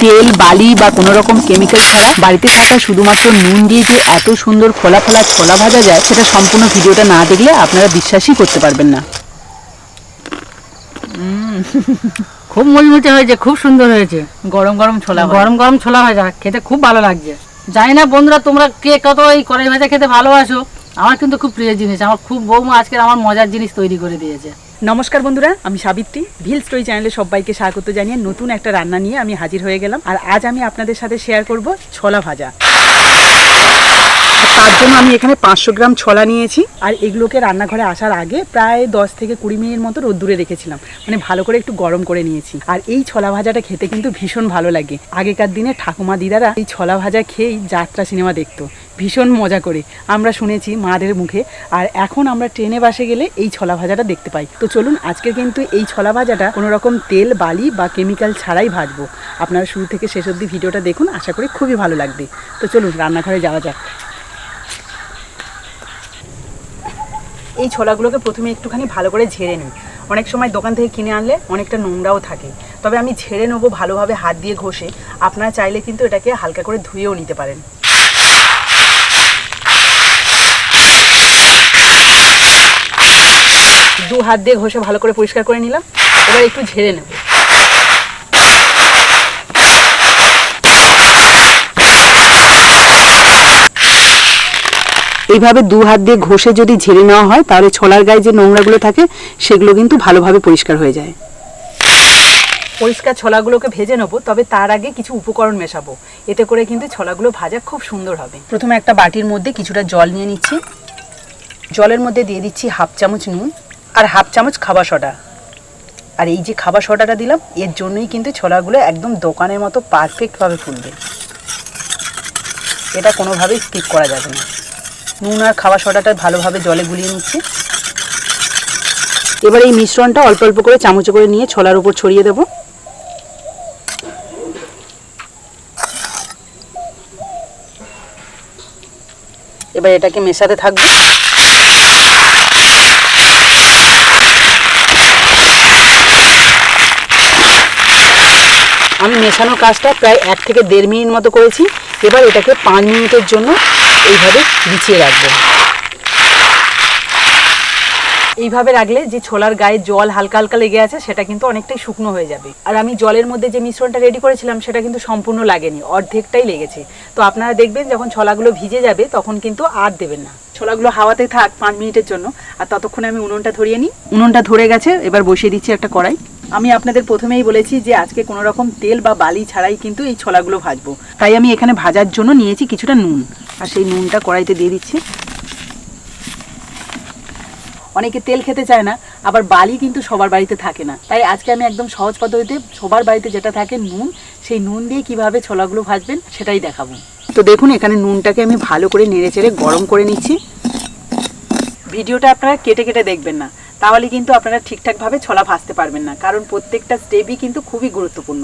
তেল বালি বা কোনো রকম কেমিক্যাল ছাড়া বাড়িতে থাকা শুধুমাত্র নুন দিয়ে যে এত সুন্দর ফোলা ফোলা ছোলা ভাজা যায় সেটা সম্পূর্ণ ভিডিওটা না দেখলে আপনারা বিশ্বাসই করতে পারবেন না। খুব মুচমুচে হয়েছে খুব সুন্দর হয়েছে। গরম গরম ছোলা গরম গরম ছোলা ভাজা খেতে খুব ভালো লাগছে। জানি না বন্ধুরা তোমরা কে কত এই কড়াই ভাজা খেতে ভালোবাসো? আমার কিন্তু খুব প্রিয় জিনিস আমার খুব বৌমা আজকে আমার মজার জিনিস তৈরি করে দিয়েছে। নমস্কার বন্ধুরা, আমি সাবিত্রী। ভিল স্টোরি চ্যানেলে সবাইকে স্বাগত জানিয়ে নতুন একটা রান্না নিয়ে আমি হাজির হয়ে গেলাম। আর আজ আমি আপনাদের সাথে শেয়ার করব ছোলা ভাজা। তার জন্য আমি এখানে পাঁচশো গ্রাম ছোলা নিয়েছি। আর এগুলোকে রান্নাঘরে আসার আগে প্রায় দশ থেকে কুড়ি মিনিট মতো রোদ্দুরে রেখেছিলাম। মানে ভালো করে একটু গরম করে নিয়েছি। আর এই ছোলা ভাজাটা খেতে কিন্তু ভীষণ ভালো লাগে। আগেকার দিনে ঠাকুমা দিদারা এই ছোলা ভাজা খেয়েই যাত্রা সিনেমা দেখতো। ভীষণ মজা করে। আমরা শুনেছি মাদের মুখে। আর এখন আমরা ট্রেনে বাসে গেলে এই ছলা ভাজাটা দেখতে পাই। তো চলুন আজকে কিন্তু এই ছলা ভাজাটা কোনো রকম তেল, বালি বা কেমিক্যাল ছাড়াই ভাজবো। আপনারা শুরু থেকে শেষ অবধি ভিডিওটা দেখুন, আশা করি খুবই ভালো লাগবে। তো চলুন, রান্নাঘরে যাওয়া যাক। এই ছোলাগুলোকে প্রথমে একটুখানি ভালো করে ঝেড়ে নিই। অনেক সময় দোকান থেকে কিনে আনলে অনেকটা নোংরাও থাকে। তবে আমি ঝেড়ে নেব ভালোভাবে হাত দিয়ে ঘষে। আপনারা চাইলে কিন্তু এটাকে হালকা করে ধুয়েও নিতে পারেন। দু হাত দিয়ে ঘষে ভালো করে পরিষ্কার করে নিলাম। এবার একটু ঝেড়ে নেব। এইভাবে দু হাত দিয়ে ঘষে যদি ঝেড়ে নেওয়া হয় তাহলে ছোলার গায়ে যে নোংরাগুলো থাকে সেগুলো কিন্তু ভালোভাবে পরিষ্কার হয়ে যায়। পরিষ্কার ছোলাগুলোকে ভেজে নেব তবে তার আগে কিছু উপকরণ মেশাবো। এতে করে কিন্তু ছোলাগুলো ভাজা খুব সুন্দর হবে। প্রথমে একটা বাটির মধ্যে কিছুটা জল নিয়ে নিচ্ছি। জলের মধ্যে দিয়ে দিচ্ছি হাফ চামচ নুন। আর হাফ চামচ খাবার সোডা। আর এই যে খাবার সোডাটা দিলাম, এর জন্যই কিন্তু ছোলাগুলো একদম দোকানের মতো পারফেক্টভাবে ফুলবে। এটা কোনোভাবেই স্কিপ করা যাবে না। নুন আর খাবার সোডাটা ভালোভাবে জলে গুলিয়ে নিচ্ছি। এবার এই মিশ্রণটা অল্প অল্প করে চামচে করে নিয়ে ছোলার উপর ছড়িয়ে দেবো। এবার এটাকে মেশাতে থাকব। আমি মেশানোর কাজটা প্রায় এক থেকে দেড় মিনিট মতো করেছি। এবার এটাকে পাঁচ মিনিটের জন্য এইভাবে বিছিয়ে রাখব। এইভাবে রাখলে যে ছোলার গায়ে জল হালকা হালকা লেগে আছে, সেটা কিন্তু অনেকটাই শুকনো হয়ে যাবে। আর আমি জলের মধ্যে যে মিশ্রণটা রেডি করেছিলাম, সেটা কিন্তু সম্পূর্ণ লাগেনি, অর্ধেকটাই লেগেছে। তো আপনারা দেখবেন যখন ছোলাগুলো ভিজে যাবে, তখন কিন্তু আর দেবেন না। ছোলাগুলো হাওয়াতে থাক পাঁচ মিনিটের জন্য। আর ততক্ষণে আমি উনুনটা ধরিয়ে নিই। উনুনটা ধরে গেছে, এবার বসিয়ে দিচ্ছি একটা কড়াই। আমি আপনাদের প্রথমেই বলেছি যে আজকে কোনো রকম তেল বা বালি ছাড়াই কিন্তু এই ছোলাগুলো ভাজবো। তাই আমি এখানে ভাজার জন্য নিয়েছি কিছুটা নুন। আর সেই নুনটা কড়াইতে দিয়ে দিচ্ছি। অনেকে তেল খেতে চায় না, আবার বালি কিন্তু সবার বাড়িতে থাকে না। তাই আজকে আমি একদম সহজ পদ্ধতিতে সবার বাড়িতে যেটা থাকে নুন, সেই নুন দিয়ে কীভাবে ছোলাগুলো ভাজবেন সেটাই দেখাবো। তো দেখুন, এখানে নুনটাকে আমি ভালো করে নেড়ে চেড়ে গরম করে নিচ্ছি। ভিডিওটা আপনারা কেটে কেটে দেখবেন না। তাহলে কিন্তু আপনারা ঠিকঠাকভাবে ছোলা ভাজতে পারবেন না, কারণ প্রত্যেকটা স্টেপই কিন্তু খুবই গুরুত্বপূর্ণ।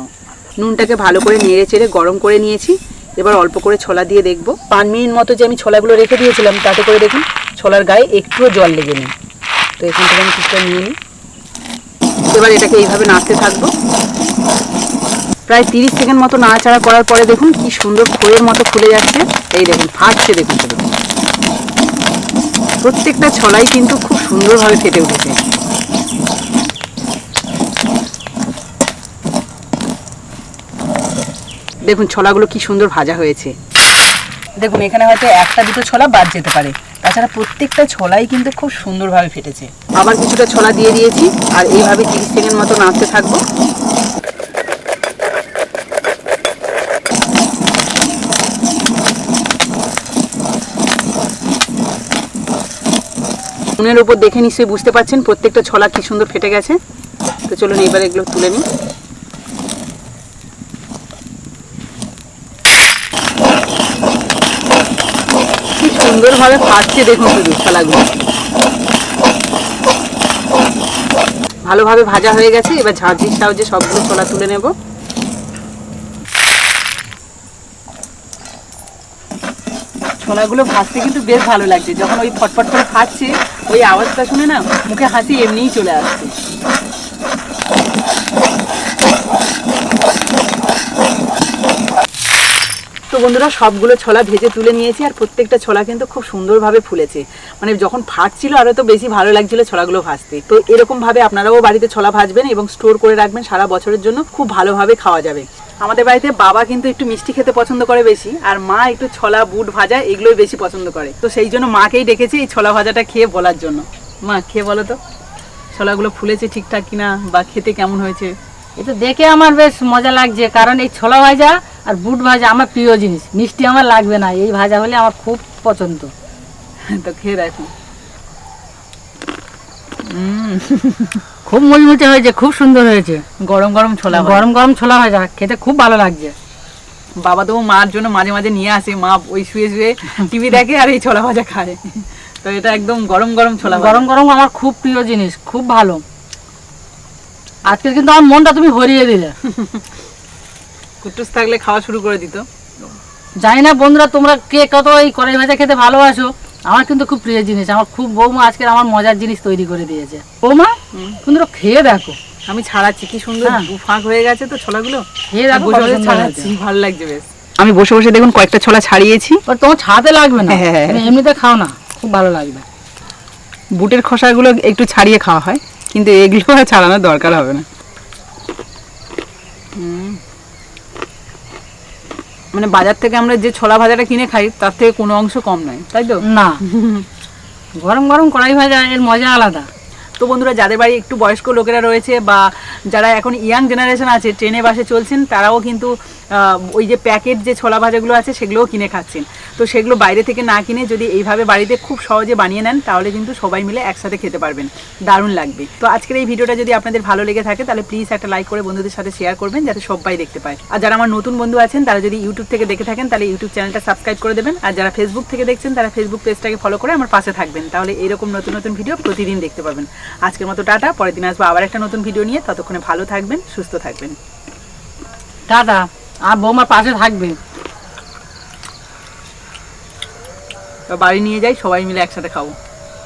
নুনটাকে ভালো করে নেড়ে চেড়ে গরম করে নিয়েছি, এবার অল্প করে ছোলা দিয়ে দেখব। পাঁচ মিনিট মতো যে আমি ছোলাগুলো রেখে দিয়েছিলাম, তাতে করে দেখুন ছোলার গায়ে একটুও জল লেগে নেই। তো এখান থেকে আমি কিছুটা নিয়ে নিই। এবার এটাকে এইভাবে নাড়তে থাকব। প্রায় তিরিশ সেকেন্ড মতো নাড়াচাড়া করার পরে দেখুন কি সুন্দর খোয়ের মতো খুলে যাচ্ছে। এই দেখুন, ফাটছে দেখুন প্রত্যেকটা ছলাই কিন্তু খুব সুন্দরভাবে ফেটে উঠেছে। দেখুন, ছোলাগুলো কি সুন্দর ভাজা হয়েছে। দেখুন, এখানে হয়তো একটা, দুটো ছোলা বাদ যেতে পারে। তাছাড়া প্রত্যেকটা ছোলাই কিন্তু খুব সুন্দরভাবে ফেটেছে। আবার কিছুটা ছোলা দিয়ে দিয়েছি, আর এইভাবে তিরিশ সেকেন্ড মতো নাড়তে থাকব। উনের উপর দেখে নিশ্চয়ই বুঝতে পারছেন প্রত্যেকটা ছোলা কি সুন্দর ফেটে গেছে। তো চলুন এইবার এগুলো তুলে নিই। কি সুন্দরভাবে ফাটছে দেখুন শুধু ছোলাগুলো। ভালোভাবে ভাজা হয়ে গেছে, এবার ঝাঁঝির সাহায্যে সবগুলো ছোলা তুলে নেব। ছোলাগুলো ভাজতে কিন্তু বেশ ভালো লাগছে। যখন ওই ফটফট করে ফাটছে, ওই আওয়াজটা শুনে না মুখে হাসি এমনিই চলে আসছে। তো বন্ধুরা, সবগুলো ছোলা ভেজে তুলে নিয়েছি আর প্রত্যেকটা ছোলা কিন্তু খুব সুন্দরভাবে ফুলেছে। মানে যখন ফাটছিল আরও তো বেশি ভালো লাগছিল ছোলাগুলো ভাজতে। তো এরকমভাবে আপনারাও বাড়িতে ছোলা ভাজবেন এবং স্টোর করে রাখবেন, সারা বছরের জন্য খুব ভালোভাবে খাওয়া যাবে। আমাদের বাড়িতে বাবা কিন্তু একটু মিষ্টি খেতে পছন্দ করে বেশি আর মা একটু ছোলা বুট ভাজা এগুলোই বেশি পছন্দ করে। তো সেই জন্য মাকেই ডেকেছি এই ছোলা ভাজাটা খেয়ে বলার জন্য। মা খেয়ে বলো তো ছোলাগুলো ফুলেছে ঠিকঠাক কিনা বা খেতে কেমন হয়েছে? এটা দেখে আমার বেশ মজা লাগছে কারণ এই ছোলা ভাজা আর বুট ভাজা আমার প্রিয় জিনিস। মিষ্টি আমার লাগবে না এই ভাজা হলে আমার খুব পছন্দ। তো খেয়ে দেখো। খুব মুচমুচে হয়েছে খুব সুন্দর হয়েছে। গরম গরম ছোলা গরম গরম ছোলা ভাজা খেতে খুব ভালো লাগছে। বাবা তো মার জন্য মাঝে মাঝে নিয়ে আসে মা ওই শুয়ে শুয়ে টিভি দেখে আর এই ছোলা ভাজা খায়। তো এটা একদম গরম গরম ছোলা গরম গরম আমার খুব প্রিয় জিনিস খুব ভালো। আজকে কিন্তু আমার মনটা তুমি ভরিয়ে দিলে। কুটুস থাকলে খাওয়া শুরু করে দিত। জানি না বন্ধুরা তোমরা কে কত এই কড়াই ভাজা খেতে ভালোবাসো? আমার কিন্তু খুব প্রিয় জিনিস আমার খুব বৌমা আজকে আমার মজার জিনিস তৈরি করে দিয়েছে। বৌমা সুন্দর খেয়ে দেখো। আমি ছাড়াচ্ছি কি সুন্দর হ্যাঁ। ফাঁক হয়ে গেছে তো ছোলাগুলো? খেয়ে দেখো বসে বসে ছাড়াচ্ছি ভালো লাগছে বেশ। আমি বসে বসে দেখুন কয়েকটা ছোলা ছাড়িয়েছি। তোমার ছাতে লাগবে না। হ্যাঁ, হ্যাঁ। এমনিতে খাও না খুব ভালো লাগবে। বুটের খোসাগুলো একটু ছাড়িয়ে খাওয়া হয় কিন্তু এগুলো ছাড়ানোর দরকার হবে না। মানে বাজার থেকে আমরা যে ছোলা ভাজাটা কিনে খাই তার থেকে কোনো অংশ কম নয় তাই তো? না। গরম গরম কড়াই ভাজা এর মজা আলাদা। তো বন্ধুরা যাদের বাড়ি একটু বয়স্ক লোকেরা রয়েছে বা যারা এখন ইয়াং জেনারেশন আছে ট্রেনে বাসে চলছেন তারাও কিন্তু ওই যে প্যাকেট যে ছোলা ভাজাগুলো আছে সেগুলোও কিনে খাচ্ছেন। তো সেগুলো বাইরে থেকে না কিনে যদি এইভাবে বাড়িতে খুব সহজে বানিয়ে নেন, তাহলে কিন্তু সবাই মিলে একসাথে খেতে পারবেন। দারুণ লাগবে। তো আজকের এই ভিডিওটা যদি আপনাদের ভালো লেগে থাকে, তাহলে প্লিজ একটা লাইক করে বন্ধুদের সাথে শেয়ার করবেন, যাতে সবাই দেখতে পায়। আর যারা আমার নতুন বন্ধু আছেন, তারা যদি ইউটিউব থেকে দেখে থাকেন, তাহলে ইউটিউব চ্যানেলটা সাবস্ক্রাইব করে দেবেন। আর যারা ফেসবুক থেকে দেখছেন, তারা ফেসবুক পেজটাকে ফলো করে আমার পাশে থাকবেন। তাহলে এরকম নতুন নতুন ভিডিও প্রতিদিন দেখতে পাবেন। আজকের মতো টাটা, পরের দিন আসব আবার একটা নতুন ভিডিও নিয়ে। ততক্ষণে ভালো থাকবেন, সুস্থ থাকবেন। দাদা আর বৌমার পাশে থাকবে। বাড়ি নিয়ে যাই সবাই মিলে একসাথে খাব।